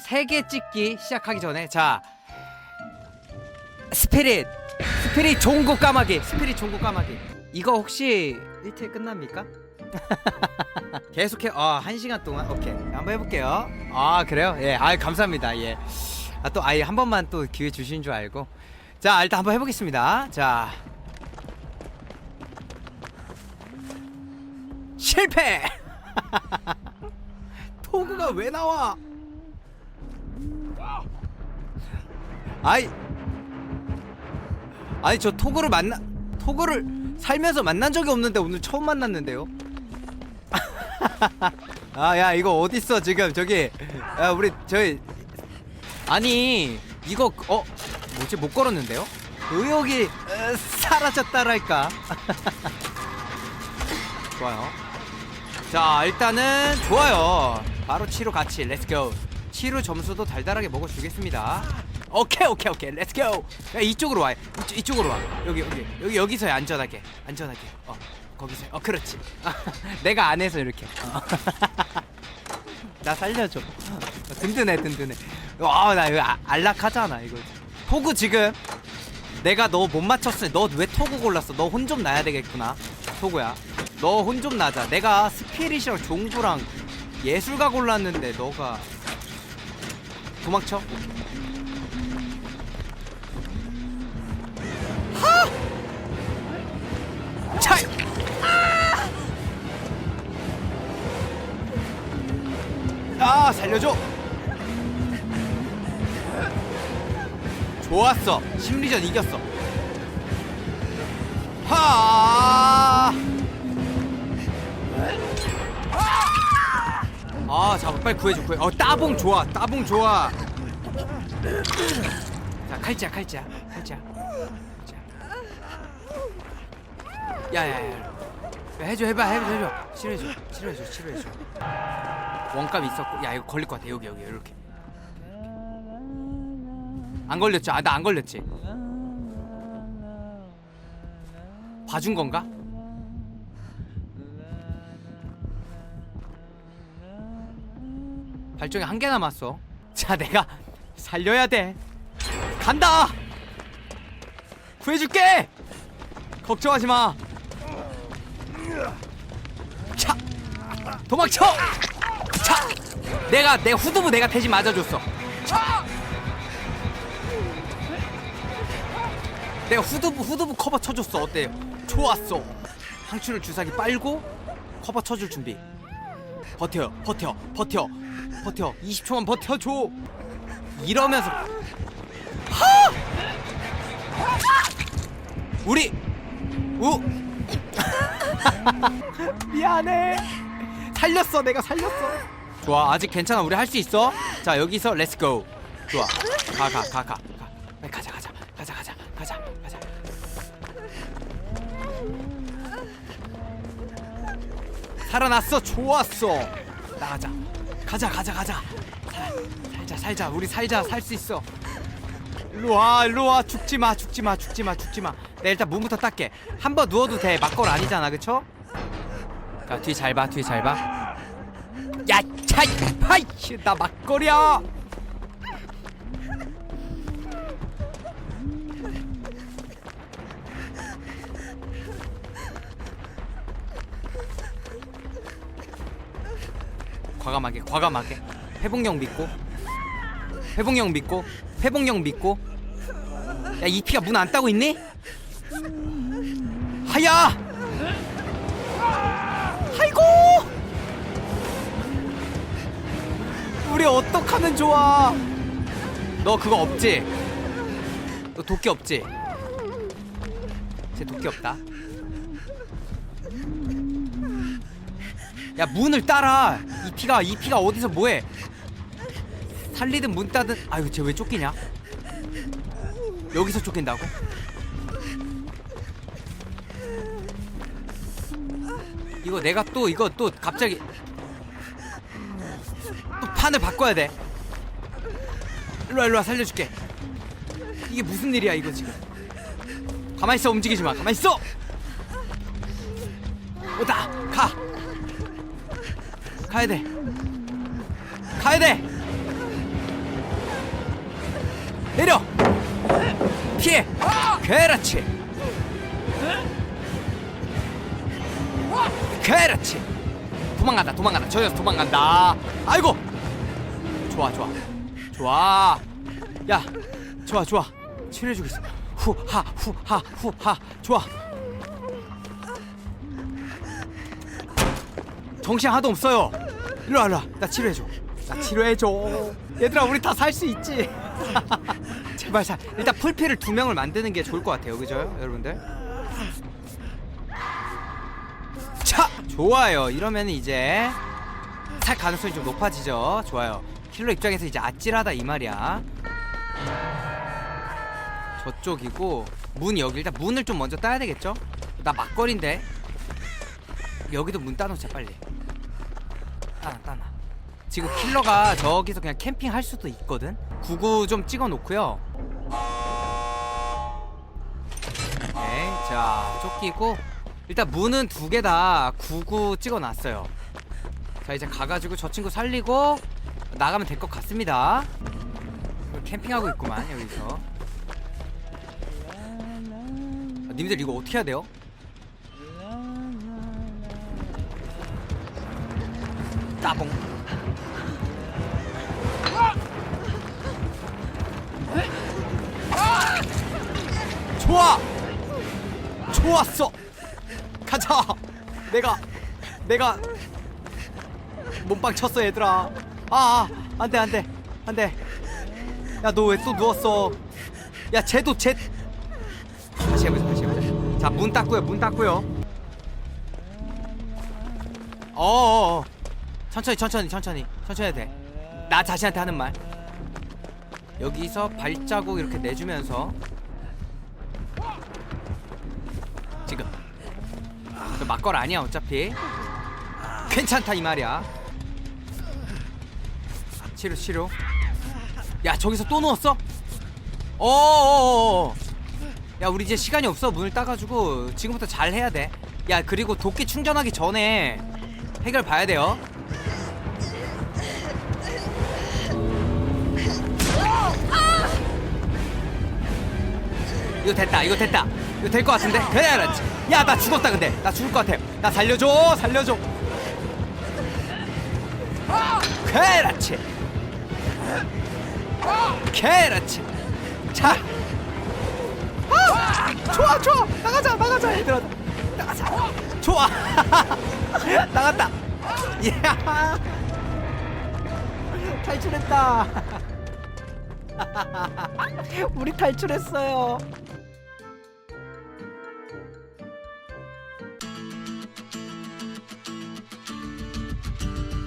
세 개 찍기 시작하기 전에 자. 스피릿. 스피릿 거 까마귀. 스피릿 거 까마귀. 이거 혹시 1태 끝납니까? 계속해. 아한 시간 동안? 오케이. 한번 해볼게요. 아 그래요? 예아 감사합니다. 예 아 또 아예 한 번만 또 기회 주신 줄 알고. 자 일단 한번 해보겠습니다. 자. 실패! 토그가 왜 나와 아이. 아니 저 토그를 만나 토그를 살면서 만난 적이 없는데 오늘 처음 만났는데요? 아 야 이거 어딨어 지금? 저기 야 우리 저희 아니 이거 어 뭐지? 못 걸었는데요? 의욕이 어, 사라졌다랄까? 좋아요. 자 일단은 좋아요. 바로 치료 같이. 렛츠고 치료 점수도 달달하게 먹어주겠습니다. 오케이 오케이 오케이. 렛츠고 야 이쪽으로 와. 이쪽, 이쪽으로 와. 여기 여기 여기 여기서 해 안전하게 안전하게. 어 거기서. 해. 어 그렇지. 내가 안에서 이렇게. 어. 나 살려줘. 어, 든든해 든든해. 와나 이거 아, 안락하잖아 이거. 토구 지금 내가 너 못 맞췄으니 너 왜 토구 골랐어? 너 혼 좀 나야 되겠구나 토구야. 너 혼 좀 나자. 내가 스피릿이랑 종부랑 예술가 골랐는데 너가 도망쳐 하! 차! 아 살려줘 좋았어 심리전 이겼어 하! 아, 자, 빨리 구해줘, 구해. 어, 따봉 좋아, 따봉 좋아. 자, 칼자, 칼자, 칼자. 칼자. 야, 야, 해줘, 해봐, 해줘, 해줘. 치료해줘, 치료해줘, 치료해줘. 원감 있었고, 야, 이거 걸릴 것 같아. 여기, 여기, 이렇게. 안 걸렸지? 아, 나 안 걸렸지? 봐준 건가? 발정이 한개 남았어. 자, 내가 살려야 돼. 간다. 구해줄게. 걱정하지 마. 차, 도망쳐. 차, 내가 내 후두부 내가 대신 맞아줬어. 차. 내가 후두부 후두부 커버 쳐줬어. 어때요? 좋았어. 항추를 주사기 빨고 커버 쳐줄 준비. 버텨, 버텨, 버텨, 버텨. 20초만 버텨줘. 이러면서 하! 우리 우 미안해. 살렸어, 내가 살렸어. 좋아, 아직 괜찮아. 우리 할 수 있어. 자, 여기서 렛츠 고. 좋아. 가, 가, 가, 가, 가. 빨리 가자, 가자, 가자, 가자, 가자, 가자. 살아났어 좋았어 나가자 가자 가자 가자. 살, 살자 살자 우리 살자 살 수 있어. 일로 와 일로 와. 죽지 마 죽지 마 죽지 마 죽지 마. 내 일단 문부터 닦게. 한 번 누워도 돼. 막걸 아니잖아 그쵸? 자뒤 잘 봐 뒤 잘봐. 야 차이 파이 나 막걸이야 과감하게 과감하게. 회복력 믿고. 회복력 믿고. 회복력 믿고. 야 이 피가 문안 따고 있니? 하야! 아이고! 우리 어떡하면 좋아? 너 그거 없지? 너 도끼 없지? 쟤 도끼 없다. 야 문을 따라 이 피가 이 피가 어디서 뭐해? 살리든 문 따든 아유 쟤 왜 쫓기냐? 여기서 쫓긴다고? 이거 내가 또 이거 또 갑자기 또 판을 바꿔야 돼. 일로와 일로와 살려줄게. 이게 무슨 일이야 이거 지금? 가만히 있어 움직이지 마. 가만히 있어! 오다 가 가야 돼. 가야 돼. 내려. 피해. 그렇지. 그렇지. 도망간다 도망간다. 저 녀석 도망간다. 아이고. 좋아 좋아. 좋아. 야 좋아 좋아. 치료해주고 있어. 후하 후하 후하. 좋아 정신 하나도 없어요. 일로 와 일로 와. 나 치료해줘. 나 치료해줘. 얘들아 우리 다 살 수 있지. 제발 살. 일단 풀피를 두 명을 만드는 게 좋을 것 같아요. 그죠 여러분들? 자 좋아요. 이러면 이제 살 가능성이 좀 높아지죠. 좋아요. 킬러 입장에서 이제 아찔하다 이 말이야. 저쪽이고 문 여기 일단 문을 좀 먼저 따야 되겠죠? 나 막걸리인데. 여기도 문 따놓자 빨리 따놔 따놔 지금 킬러가 저기서 그냥 캠핑 할 수도 있거든? 구구 좀 찍어 놓고요. 오케이 자 쫓기고. 일단 문은 두 개 다 구구 찍어 놨어요. 자 이제 가가지고 저 친구 살리고 나가면 될 것 같습니다. 캠핑하고 있구만 여기서. 아, 님들 이거 어떻게 해야 돼요? 따봉. 좋아! 좋았어! 가자! 내가 내가 몸빵 쳤어 얘들아. 아, 아 안돼 안돼 안돼. 야 너 왜 또 누웠어? 야 쟤도 쟤. 다시 해보자 다시 해보자. 자문 닫고요 문 닫고요. 어어어 천천히 천천히 천천히. 천천히 해야 돼 나 자신한테 하는 말. 여기서 발자국 이렇게 내주면서. 지금. 저 막걸 아니야 어차피? 괜찮다 이 말이야. 치료 치료 야 저기서 또 누웠어? 어어어어. 야 우리 이제 시간이 없어. 문을 따가지고 지금부터 잘 해야 돼야 그리고 도끼 충전하기 전에 해결 봐야 돼요 이거 됐다 이거 됐다. 이거 될 것 같은데? 그래 알았지. 야나 죽었다 근데. 나 죽을 것 같아. 나 살려줘 살려줘. 그렇지. 그렇지. 자. 아, 좋아 좋아. 나가자 나가자 얘들아. 나가자. 좋아. 나갔다. 야. 탈출했다. 우리 탈출했어요